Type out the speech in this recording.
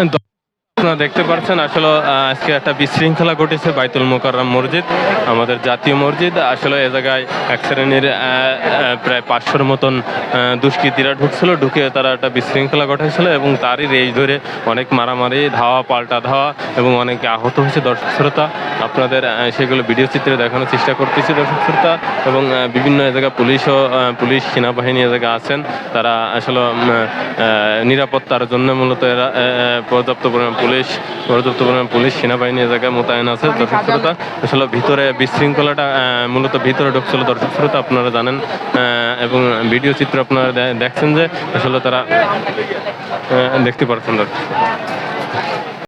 Entonces. আপনারা দেখতে পাচ্ছেন আসলে আজকে একটা বিশৃঙ্খলা ঘটেছে বাইতুল মোকাররম মসজিদ, আমাদের জাতীয় মসজিদ। আসলে এ জায়গায় এক শ্রেণির প্রায় পাঁচশোর মতন দুষ্কৃতীরা ঢুকছিল, ঢুকে তারা একটা বিশৃঙ্খলা ঘটাইছিল এবং তারই রেজ ধরে অনেক মারামারি, ধাওয়া, পাল্টা ধাওয়া এবং অনেকে আহত হয়েছে দর্শক শ্রোতা। আপনাদের সেগুলো ভিডিও চিত্রে দেখানোর চেষ্টা করতেছি দর্শক শ্রোতা এবং বিভিন্ন জায়গায় পুলিশও পুলিশ সেনাবাহিনী এ জায়গায় আছেন। তারা আসলে নিরাপত্তার জন্য মূলত এরা পর্যাপ্ত পরিমাণ পুলিশ পর্যাপ্ত পরিমাণ পুলিশ সেনাবাহিনী জায়গায় মোতায়েন আছে দর্শক শ্রোতা আসলে ভিতরে বিশৃঙ্খলাটা মূলত ভিতরে ঢুকছিল দর্শক শ্রোতা, আপনারা জানেন এবং ভিডিও চিত্র আপনারা দেখছেন যে আসলে তারা দেখতে পারছেন দর্শক।